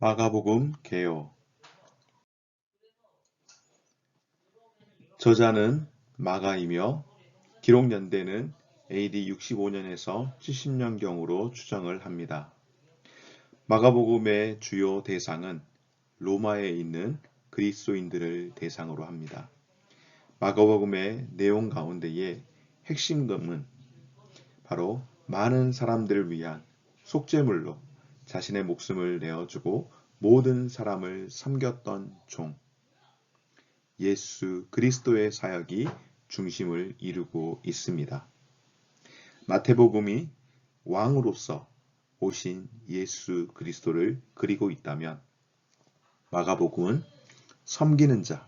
마가복음 개요 저자는 마가이며 기록 연대는 AD 65년에서 70년경으로 추정을 합니다. 마가복음의 주요 대상은 로마에 있는 그리스도인들을 대상으로 합니다. 마가복음의 내용 가운데의 핵심점은 바로 많은 사람들을 위한 속죄물로 자신의 목숨을 내어주고 모든 사람을 섬겼던 종 예수 그리스도의 사역이 중심을 이루고 있습니다. 마태복음이 왕으로서 오신 예수 그리스도를 그리고 있다면 마가복음은 섬기는 자,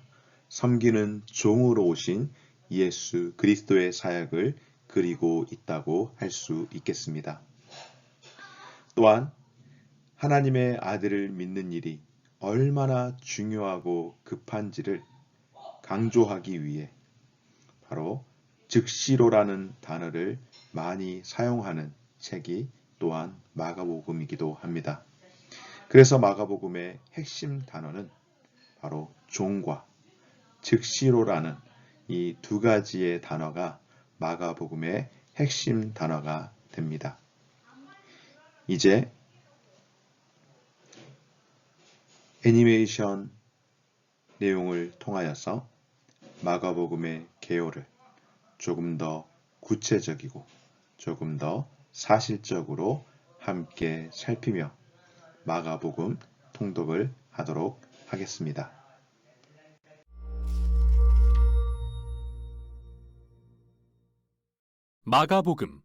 섬기는 종으로 오신 예수 그리스도의 사역을 그리고 있다고 할 수 있겠습니다. 또한 하나님의 아들을 믿는 일이 얼마나 중요하고 급한지를 강조하기 위해 바로 즉시로라는 단어를 많이 사용하는 책이 또한 마가복음이기도 합니다. 그래서 마가복음의 핵심 단어는 바로 종과 즉시로라는 이 두 가지의 단어가 마가복음의 핵심 단어가 됩니다. 이제 애니메이션 내용을 통하여서 마가복음의 개요를 조금 더 구체적이고 조금 더 사실적으로 함께 살피며 마가복음 통독을 하도록 하겠습니다. 마가복음.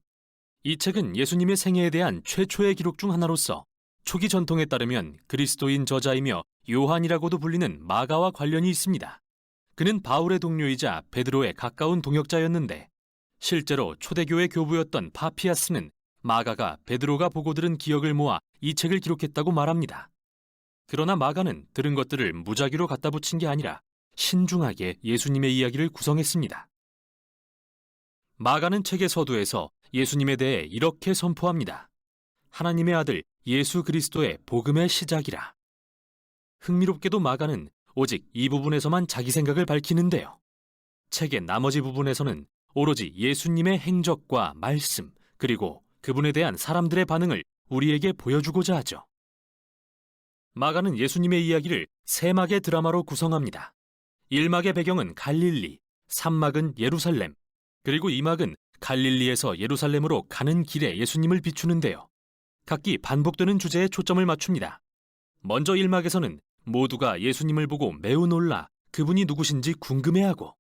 이 책은 예수님의 생애에 대한 최초의 기록 중 하나로서 초기 전통에 따르면 그리스도인 저자이며 요한이라고도 불리는 마가와 관련이 있습니다. 그는 바울의 동료이자 베드로의 가까운 동역자였는데 실제로 초대교회 교부였던 파피아스는 마가가 베드로가 보고 들은 기억을 모아 이 책을 기록했다고 말합니다. 그러나 마가는 들은 것들을 무작위로 갖다 붙인 게 아니라 신중하게 예수님의 이야기를 구성했습니다. 마가는 책의 서두에서 예수님에 대해 이렇게 선포합니다. 하나님의 아들 예수 그리스도의 복음의 시작이라. 흥미롭게도 마가는 오직 이 부분에서만 자기 생각을 밝히는데요. 책의 나머지 부분에서는 오로지 예수님의 행적과 말씀, 그리고 그분에 대한 사람들의 반응을 우리에게 보여주고자 하죠. 마가는 예수님의 이야기를 세 막의 드라마로 구성합니다. 1막의 배경은 갈릴리, 3막은 예루살렘, 그리고 2막은 갈릴리에서 예루살렘으로 가는 길에 예수님을 비추는데요. 각기 반복되는 주제에 초점을 맞춥니다. 먼저 1막에서는 모두가 예수님을 보고 매우 놀라 그분이 누구신지 궁금해하고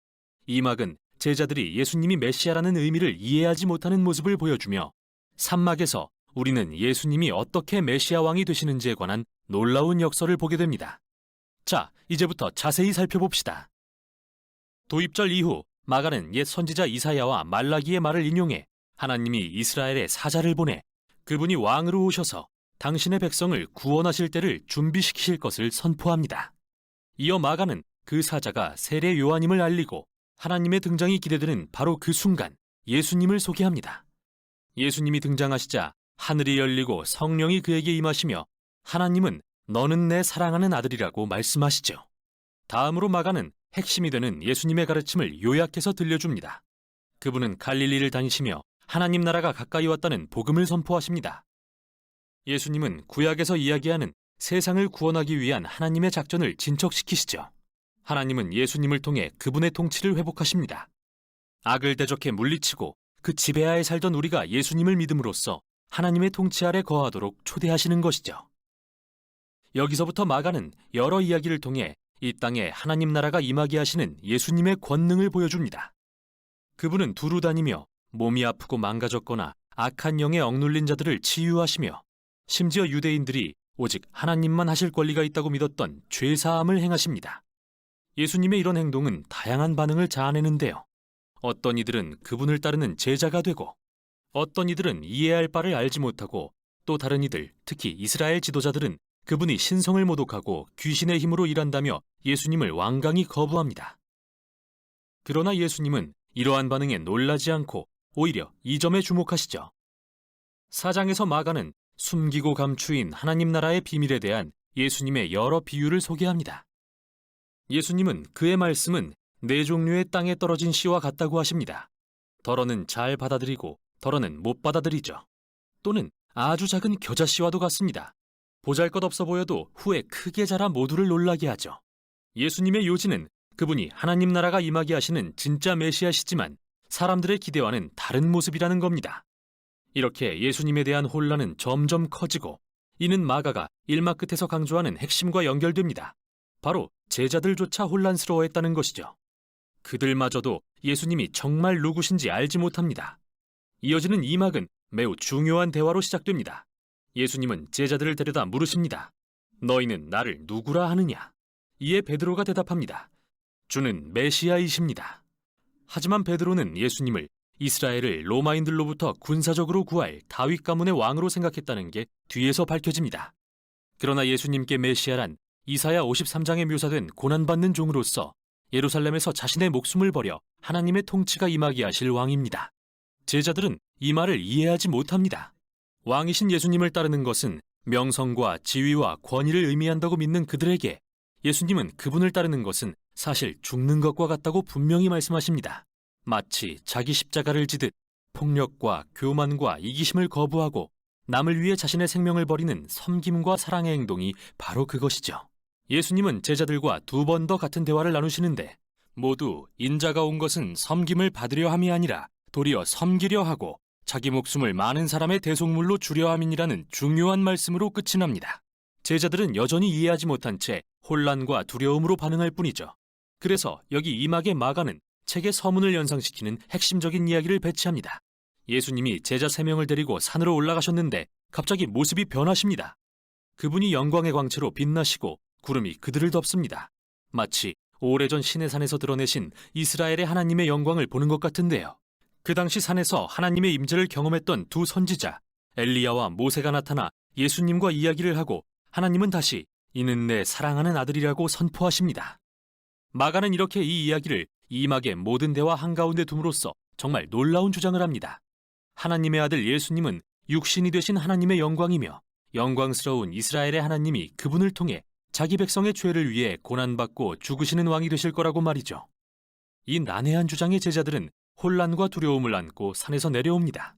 2막은 제자들이 예수님이 메시아라는 의미를 이해하지 못하는 모습을 보여주며 3막에서 우리는 예수님이 어떻게 메시아 왕이 되시는지에 관한 놀라운 역설을 보게 됩니다. 자, 이제부터 자세히 살펴봅시다. 도입절 이후 마가는 옛 선지자 이사야와 말라기의 말을 인용해 하나님이 이스라엘에 사자를 보내 그분이 왕으로 오셔서 당신의 백성을 구원하실 때를 준비시키실 것을 선포합니다. 이어 마가는 그 사자가 세례 요한임을 알리고 하나님의 등장이 기대되는 바로 그 순간 예수님을 소개합니다. 예수님이 등장하시자 하늘이 열리고 성령이 그에게 임하시며 하나님은 너는 내 사랑하는 아들이라고 말씀하시죠. 다음으로 마가는 핵심이 되는 예수님의 가르침을 요약해서 들려줍니다. 그분은 갈릴리를 다니시며 하나님 나라가 가까이 왔다는 복음을 선포하십니다. 예수님은 구약에서 이야기하는 세상을 구원하기 위한 하나님의 작전을 진척시키시죠. 하나님은 예수님을 통해 그분의 통치를 회복하십니다. 악을 대적해 물리치고 그 지배하에 살던 우리가 예수님을 믿음으로써 하나님의 통치 아래 거하도록 초대하시는 것이죠. 여기서부터 마가는 여러 이야기를 통해 이 땅에 하나님 나라가 임하게 하시는 예수님의 권능을 보여줍니다. 그분은 두루 다니며 몸이 아프고 망가졌거나 악한 영에 억눌린 자들을 치유하시며 심지어 유대인들이 오직 하나님만 하실 권리가 있다고 믿었던 죄사함을 행하십니다. 예수님의 이런 행동은 다양한 반응을 자아내는데요. 어떤 이들은 그분을 따르는 제자가 되고 어떤 이들은 이해할 바를 알지 못하고 또 다른 이들, 특히 이스라엘 지도자들은 그분이 신성을 모독하고 귀신의 힘으로 일한다며 예수님을 완강히 거부합니다. 그러나 예수님은 이러한 반응에 놀라지 않고 오히려 이 점에 주목하시죠. 사장에서 마가는 숨기고 감추인 하나님 나라의 비밀에 대한 예수님의 여러 비유를 소개합니다. 예수님은 그의 말씀은 네 종류의 땅에 떨어진 씨와 같다고 하십니다. 덜어는 잘 받아들이고 덜어는 못 받아들이죠. 또는 아주 작은 겨자씨와도 같습니다. 보잘 것 없어 보여도 후에 크게 자라 모두를 놀라게 하죠. 예수님의 요지는 그분이 하나님 나라가 임하게 하시는 진짜 메시아시지만 사람들의 기대와는 다른 모습이라는 겁니다. 이렇게 예수님에 대한 혼란은 점점 커지고 이는 마가가 일막 끝에서 강조하는 핵심과 연결됩니다. 바로 제자들조차 혼란스러워했다는 것이죠. 그들마저도 예수님이 정말 누구신지 알지 못합니다. 이어지는 이 막은 매우 중요한 대화로 시작됩니다. 예수님은 제자들을 데려다 물으십니다. 너희는 나를 누구라 하느냐? 이에 베드로가 대답합니다. 주는 메시아이십니다. 하지만 베드로는 예수님을 이스라엘을 로마인들로부터 군사적으로 구할 다윗 가문의 왕으로 생각했다는 게 뒤에서 밝혀집니다. 그러나 예수님께 메시아란 이사야 53장에 묘사된 고난받는 종으로서 예루살렘에서 자신의 목숨을 버려 하나님의 통치가 임하게 하실 왕입니다. 제자들은 이 말을 이해하지 못합니다. 왕이신 예수님을 따르는 것은 명성과 지위와 권위를 의미한다고 믿는 그들에게 예수님은 그분을 따르는 것은 사실 죽는 것과 같다고 분명히 말씀하십니다. 마치 자기 십자가를 지듯 폭력과 교만과 이기심을 거부하고 남을 위해 자신의 생명을 버리는 섬김과 사랑의 행동이 바로 그것이죠. 예수님은 제자들과 두 번 더 같은 대화를 나누시는데 모두 인자가 온 것은 섬김을 받으려 함이 아니라 도리어 섬기려 하고 자기 목숨을 많은 사람의 대속물로 주려 함이니라는 중요한 말씀으로 끝이 납니다. 제자들은 여전히 이해하지 못한 채 혼란과 두려움으로 반응할 뿐이죠. 그래서 여기 이막의 마가는 책의 서문을 연상시키는 핵심적인 이야기를 배치합니다. 예수님이 제자 세 명을 데리고 산으로 올라가셨는데 갑자기 모습이 변하십니다. 그분이 영광의 광채로 빛나시고 구름이 그들을 덮습니다. 마치 오래전 시내산에서 드러내신 이스라엘의 하나님의 영광을 보는 것 같은데요. 그 당시 산에서 하나님의 임재를 경험했던 두 선지자 엘리야와 모세가 나타나 예수님과 이야기를 하고 하나님은 다시 이는 내 사랑하는 아들이라고 선포하십니다. 마가는 이렇게 이 이야기를 이막의 모든 대화 한가운데 둠으로써 정말 놀라운 주장을 합니다. 하나님의 아들 예수님은 육신이 되신 하나님의 영광이며 영광스러운 이스라엘의 하나님이 그분을 통해 자기 백성의 죄를 위해 고난받고 죽으시는 왕이 되실 거라고 말이죠. 이 난해한 주장의 제자들은 혼란과 두려움을 안고 산에서 내려옵니다.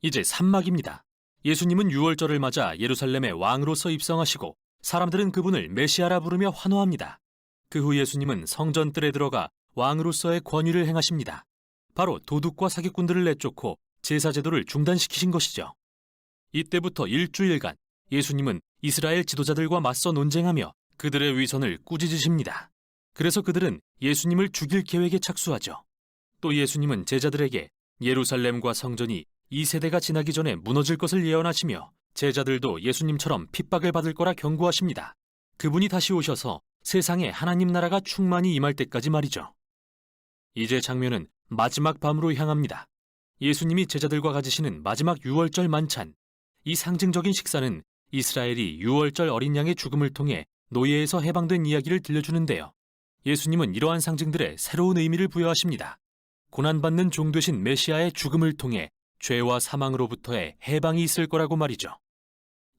이제 산막입니다. 예수님은 유월절을 맞아 예루살렘의 왕으로서 입성하시고 사람들은 그분을 메시아라 부르며 환호합니다. 그 후 예수님은 성전 뜰에 들어가 왕으로서의 권위를 행하십니다. 바로 도둑과 사기꾼들을 내쫓고 제사 제도를 중단시키신 것이죠. 이때부터 일주일간 예수님은 이스라엘 지도자들과 맞서 논쟁하며 그들의 위선을 꾸짖으십니다. 그래서 그들은 예수님을 죽일 계획에 착수하죠. 또 예수님은 제자들에게 예루살렘과 성전이 이 세대가 지나기 전에 무너질 것을 예언하시며 제자들도 예수님처럼 핍박을 받을 거라 경고하십니다. 그분이 다시 오셔서 세상에 하나님 나라가 충만히 임할 때까지 말이죠. 이제 장면은 마지막 밤으로 향합니다. 예수님이 제자들과 가지시는 마지막 유월절 만찬. 이 상징적인 식사는 이스라엘이 유월절 어린 양의 죽음을 통해 노예에서 해방된 이야기를 들려주는데요. 예수님은 이러한 상징들에 새로운 의미를 부여하십니다. 고난받는 종 되신 메시아의 죽음을 통해 죄와 사망으로부터의 해방이 있을 거라고 말이죠.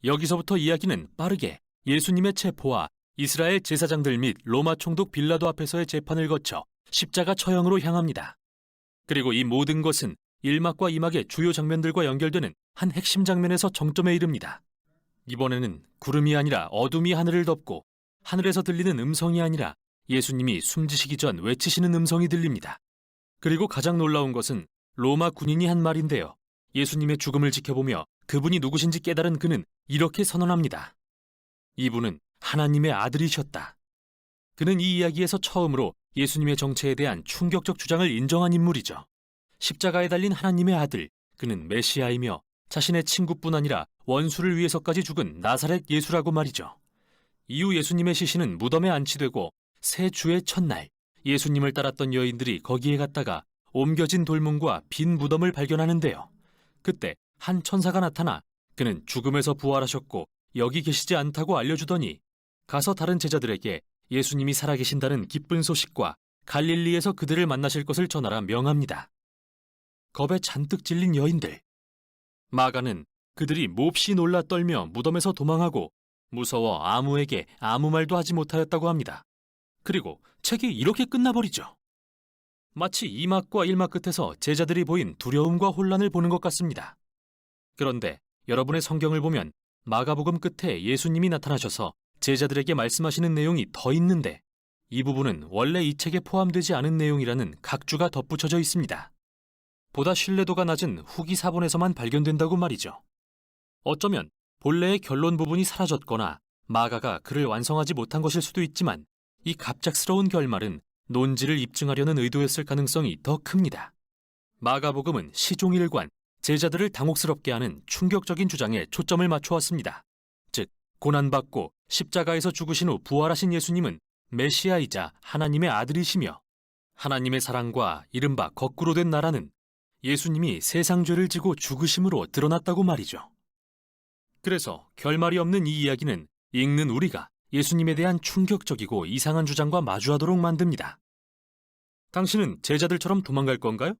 여기서부터 이야기는 빠르게 예수님의 체포와 이스라엘 제사장들 및 로마 총독 빌라도 앞에서의 재판을 거쳐 십자가 처형으로 향합니다. 그리고 이 모든 것은 1막과 2막의 주요 장면들과 연결되는 한 핵심 장면에서 정점에 이릅니다. 이번에는 구름이 아니라 어둠이 하늘을 덮고 하늘에서 들리는 음성이 아니라 예수님이 숨지시기 전 외치시는 음성이 들립니다. 그리고 가장 놀라운 것은 로마 군인이 한 말인데요. 예수님의 죽음을 지켜보며 그분이 누구신지 깨달은 그는 이렇게 선언합니다. 이분은 하나님의 아들이셨다. 그는 이 이야기에서 처음으로 예수님의 정체에 대한 충격적 주장을 인정한 인물이죠. 십자가에 달린 하나님의 아들, 그는 메시아이며 자신의 친구뿐 아니라 원수를 위해서까지 죽은 나사렛 예수라고 말이죠. 이후 예수님의 시신은 무덤에 안치되고 새 주의 첫날 예수님을 따랐던 여인들이 거기에 갔다가 옮겨진 돌문과 빈 무덤을 발견하는데요. 그때 한 천사가 나타나 그는 죽음에서 부활하셨고 여기 계시지 않다고 알려주더니 가서 다른 제자들에게 예수님이 살아계신다는 기쁜 소식과 갈릴리에서 그들을 만나실 것을 전하라 명합니다. 겁에 잔뜩 질린 여인들. 마가는 그들이 몹시 놀라 떨며 무덤에서 도망하고 무서워 아무에게 아무 말도 하지 못하였다고 합니다. 그리고 책이 이렇게 끝나버리죠. 마치 2막과 1막 끝에서 제자들이 보인 두려움과 혼란을 보는 것 같습니다. 그런데 여러분의 성경을 보면 마가복음 끝에 예수님이 나타나셔서 제자들에게 말씀하시는 내용이 더 있는데 이 부분은 원래 이 책에 포함되지 않은 내용이라는 각주가 덧붙여져 있습니다. 보다 신뢰도가 낮은 후기 사본에서만 발견된다고 말이죠. 어쩌면 본래의 결론 부분이 사라졌거나 마가가 글을 완성하지 못한 것일 수도 있지만 이 갑작스러운 결말은 논지를 입증하려는 의도였을 가능성이 더 큽니다. 마가복음은 시종일관 제자들을 당혹스럽게 하는 충격적인 주장에 초점을 맞춰왔습니다. 즉, 고난받고 십자가에서 죽으신 후 부활하신 예수님은 메시아이자 하나님의 아들이시며 하나님의 사랑과 이른바 거꾸로 된 나라는 예수님이 세상 죄를 지고 죽으심으로 드러났다고 말이죠. 그래서 결말이 없는 이 이야기는 읽는 우리가 예수님에 대한 충격적이고 이상한 주장과 마주하도록 만듭니다. 당신은 제자들처럼 도망갈 건가요?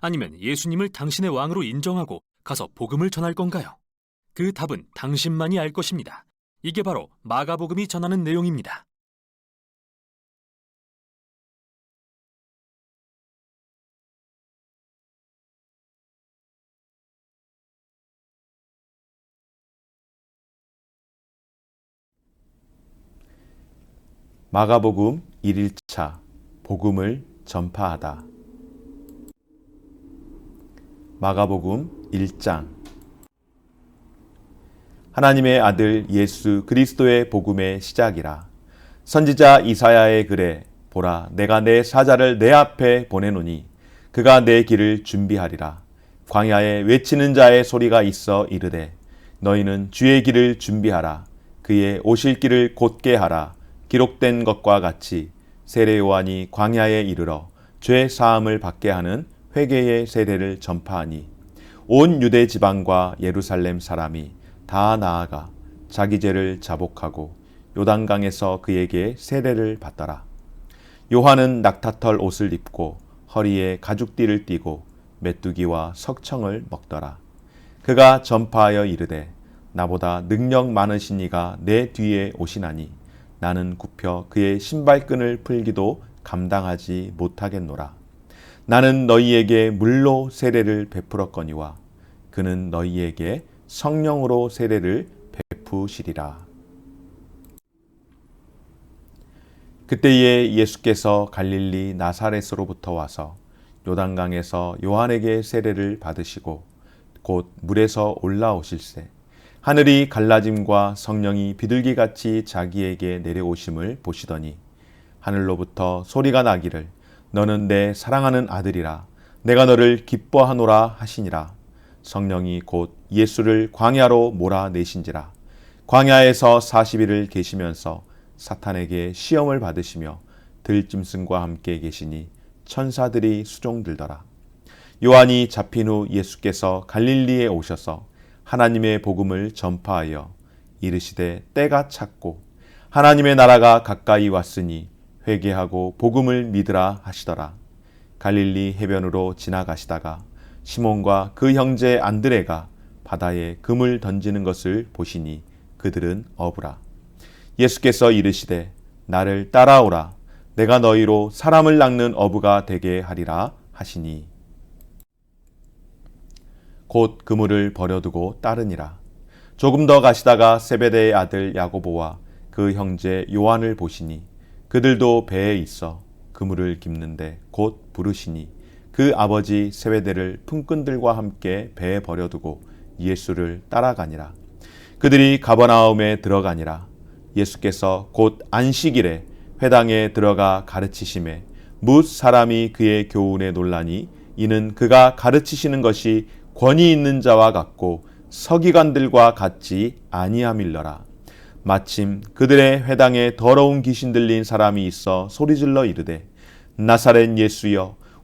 아니면 예수님을 당신의 왕으로 인정하고 가서 복음을 전할 건가요? 그 답은 당신만이 알 것입니다. 이게 바로 마가복음이 전하는 내용입니다. 마가복음 1일차 복음을 전파하다. 마가복음 1장 하나님의 아들 예수 그리스도의 복음의 시작이라. 선지자 이사야의 글에 보라 내가 내 사자를 내 앞에 보내노니 그가 내 길을 준비하리라. 광야에 외치는 자의 소리가 있어 이르되 너희는 주의 길을 준비하라. 그의 오실 길을 곧게 하라. 기록된 것과 같이 세례 요한이 광야에 이르러 죄 사함을 받게 하는 회개의 세례를 전파하니 온 유대 지방과 예루살렘 사람이 다 나아가 자기 죄를 자복하고 요단강에서 그에게 세례를 받더라. 요한은 낙타털 옷을 입고 허리에 가죽띠를 띠고 메뚜기와 석청을 먹더라. 그가 전파하여 이르되 나보다 능력 많으신 이가 내 뒤에 오시나니 나는 굽혀 그의 신발끈을 풀기도 감당하지 못하겠노라. 나는 너희에게 물로 세례를 베풀었거니와 그는 너희에게 성령으로 세례를 베푸시리라. 그때에 예수께서 갈릴리 나사렛으로부터 와서 요단강에서 요한에게 세례를 받으시고 곧 물에서 올라오실세 하늘이 갈라짐과 성령이 비둘기같이 자기에게 내려오심을 보시더니 하늘로부터 소리가 나기를 너는 내 사랑하는 아들이라 내가 너를 기뻐하노라 하시니라 성령이 곧 예수를 광야로 몰아내신지라 광야에서 40일을 계시면서 사탄에게 시험을 받으시며 들짐승과 함께 계시니 천사들이 수종들더라 요한이 잡힌 후 예수께서 갈릴리에 오셔서 하나님의 복음을 전파하여 이르시되 때가 찼고 하나님의 나라가 가까이 왔으니 회개하고 복음을 믿으라 하시더라. 갈릴리 해변으로 지나가시다가 시몬과 그 형제 안드레가 바다에 금을 던지는 것을 보시니 그들은 어부라. 예수께서 이르시되 나를 따라오라. 내가 너희로 사람을 낚는 어부가 되게 하리라 하시니 곧 그물을 버려두고 따르니라. 조금 더 가시다가 세베대의 아들 야고보와 그 형제 요한을 보시니 그들도 배에 있어 그물을 깁는데 곧 부르시니 그 아버지 세베대를 품꾼들과 함께 배에 버려두고 예수를 따라가니라. 그들이 가버나움에 들어가니라. 예수께서 곧 안식일에 회당에 들어가 가르치심에 뭇 사람이 그의 교훈에 논라니 이는 그가 가르치시는 것이 권위 있는 자와 같고 서기관들과 같지 아니함일러라. 마침 그들의 회당에 더러운 귀신 들린 사람이 있어 소리질러 이르되 나사렛 예수여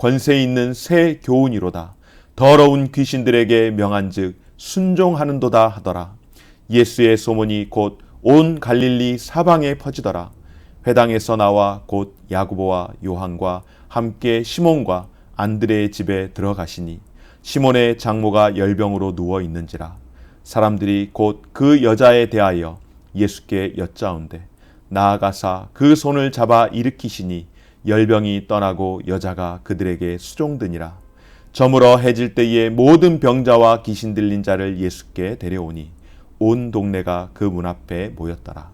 권세 있는 새 교훈이로다. 더러운 귀신들에게 명한즉 순종하는도다 하더라. 예수의 소문이 곧 온 갈릴리 사방에 퍼지더라. 회당에서 나와 곧 야고보와 요한과 함께 시몬과 안드레의 집에 들어가시니 시몬의 장모가 열병으로 누워 있는지라. 사람들이 곧 그 여자에 대하여 예수께 여짜온대. 나아가사 그 손을 잡아 일으키시니 열병이 떠나고 여자가 그들에게 수종드니라 저물어 해질 때에 모든 병자와 귀신 들린 자를 예수께 데려오니 온 동네가 그 문 앞에 모였더라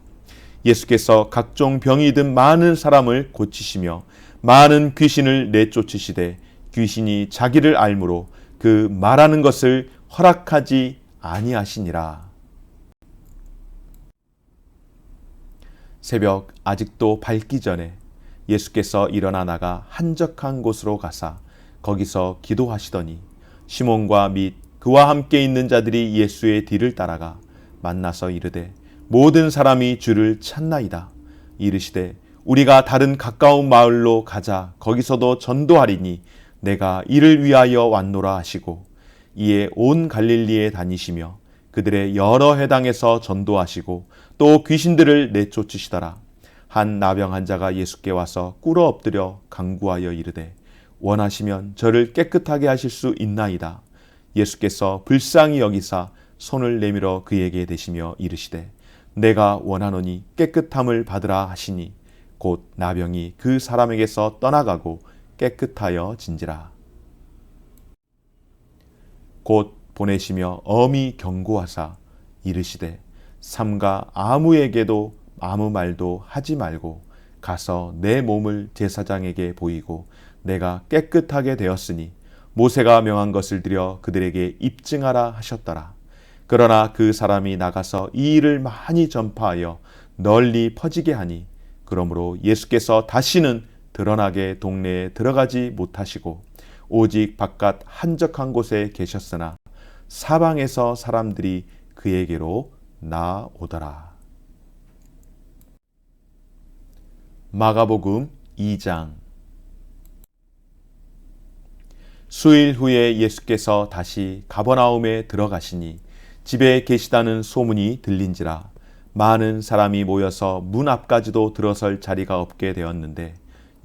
예수께서 각종 병이 든 많은 사람을 고치시며 많은 귀신을 내쫓으시되 귀신이 자기를 알므로 그 말하는 것을 허락하지 아니하시니라. 새벽 아직도 밝기 전에 예수께서 일어나 나가 한적한 곳으로 가사 거기서 기도하시더니 시몬과 및 그와 함께 있는 자들이 예수의 뒤를 따라가 만나서 이르되 모든 사람이 주를 찾나이다. 이르시되 우리가 다른 가까운 마을로 가자 거기서도 전도하리니 내가 이를 위하여 왔노라 하시고 이에 온 갈릴리에 다니시며 그들의 여러 해당에서 전도하시고 또 귀신들을 내쫓으시더라. 한 나병 환자가 예수께 와서 꿇어 엎드려 강구하여 이르되 원하시면 저를 깨끗하게 하실 수 있나이다. 예수께서 불쌍히 여기사 손을 내밀어 그에게 대시며 이르시되 내가 원하노니 깨끗함을 받으라 하시니 곧 나병이 그 사람에게서 떠나가고 깨끗하여 진지라. 곧 보내시며 엄히 경고하사 이르시되 삼가 아무에게도 아무 말도 하지 말고 가서 내 몸을 제사장에게 보이고 내가 깨끗하게 되었으니 모세가 명한 것을 들여 그들에게 입증하라 하셨더라. 그러나 그 사람이 나가서 이 일을 많이 전파하여 널리 퍼지게 하니 그러므로 예수께서 다시는 드러나게 동네에 들어가지 못하시고 오직 바깥 한적한 곳에 계셨으나 사방에서 사람들이 그에게로 나오더라. 마가복음 2장. 수일 후에 예수께서 다시 가버나움에 들어가시니 집에 계시다는 소문이 들린지라 많은 사람이 모여서 문 앞까지도 들어설 자리가 없게 되었는데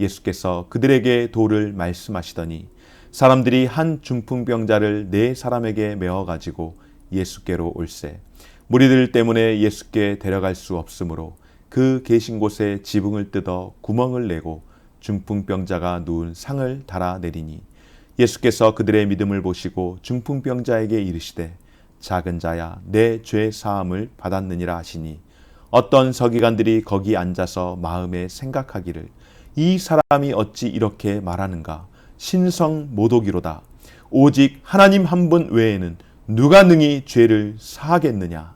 예수께서 그들에게 도를 말씀하시더니 사람들이 한 중풍병자를 네 사람에게 메어 가지고 예수께로 올세. 무리들 때문에 예수께 데려갈 수 없으므로 그 계신 곳에 지붕을 뜯어 구멍을 내고 중풍병자가 누운 상을 달아 내리니 예수께서 그들의 믿음을 보시고 중풍병자에게 이르시되 작은 자야 내 죄 사함을 받았느니라 하시니 어떤 서기관들이 거기 앉아서 마음에 생각하기를 이 사람이 어찌 이렇게 말하는가? 신성 모독이로다. 오직 하나님 한 분 외에는 누가 능히 죄를 사하겠느냐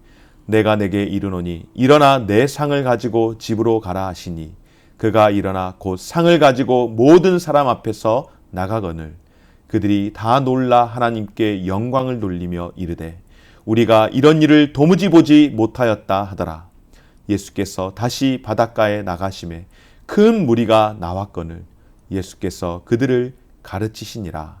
내가 내게 이르노니 일어나 내 상을 가지고 집으로 가라 하시니 그가 일어나 곧 상을 가지고 모든 사람 앞에서 나가거늘. 그들이 다 놀라 하나님께 영광을 돌리며 이르되 우리가 이런 일을 도무지 보지 못하였다 하더라. 예수께서 다시 바닷가에 나가심에 큰 무리가 나왔거늘. 예수께서 그들을 가르치시니라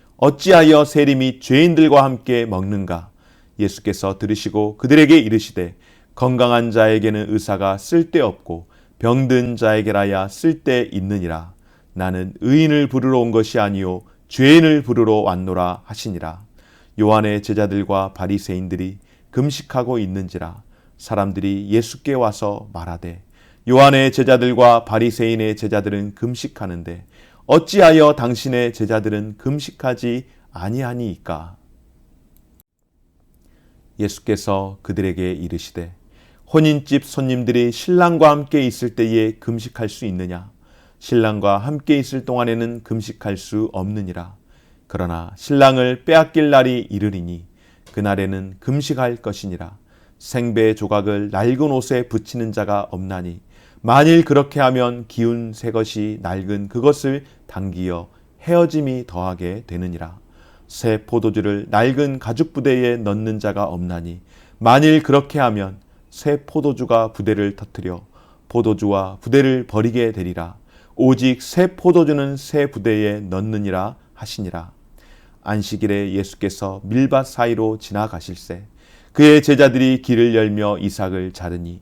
어찌하여 및 죄인들과 함께 먹는가? 예수께서 들으시고 그들에게 이르시되 건강한 자에게는 의사가 쓸데없고 병든 자에게라야 쓸데 있느니라. 나는 의인을 부르러 온 것이 아니요 죄인을 부르러 왔노라 하시니라. 요한의 제자들과 바리새인들이 금식하고 있는지라 사람들이 예수께 와서 말하되 요한의 제자들과 바리새인의 제자들은 금식하는데 어찌하여 당신의 제자들은 금식하지 아니하니이까? 예수께서 그들에게 이르시되 혼인집 손님들이 신랑과 함께 있을 때에 금식할 수 있느냐? 신랑과 함께 있을 동안에는 금식할 수 없느니라. 그러나 신랑을 빼앗길 날이 이르리니 그날에는 금식할 것이니라. 생배 조각을 낡은 옷에 붙이는 자가 없나니 만일 그렇게 하면 기운 새 것이 낡은 그것을 당기어 헤어짐이 더하게 되느니라. 새 포도주를 낡은 가죽 부대에 넣는 자가 없나니 만일 그렇게 하면 새 포도주가 부대를 터뜨려 포도주와 부대를 버리게 되리라. 오직 새 포도주는 새 부대에 넣느니라 하시니라. 안식일에 예수께서 밀밭 사이로 지나가실새 그의 제자들이 길을 열며 이삭을 자르니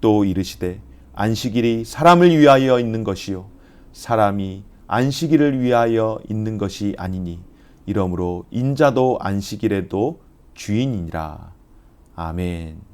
또 이르시되 안식일이 사람을 위하여 있는 것이요. 사람이 안식일을 위하여 있는 것이 아니니 이러므로 인자도 안식일에도 주인이니라. 아멘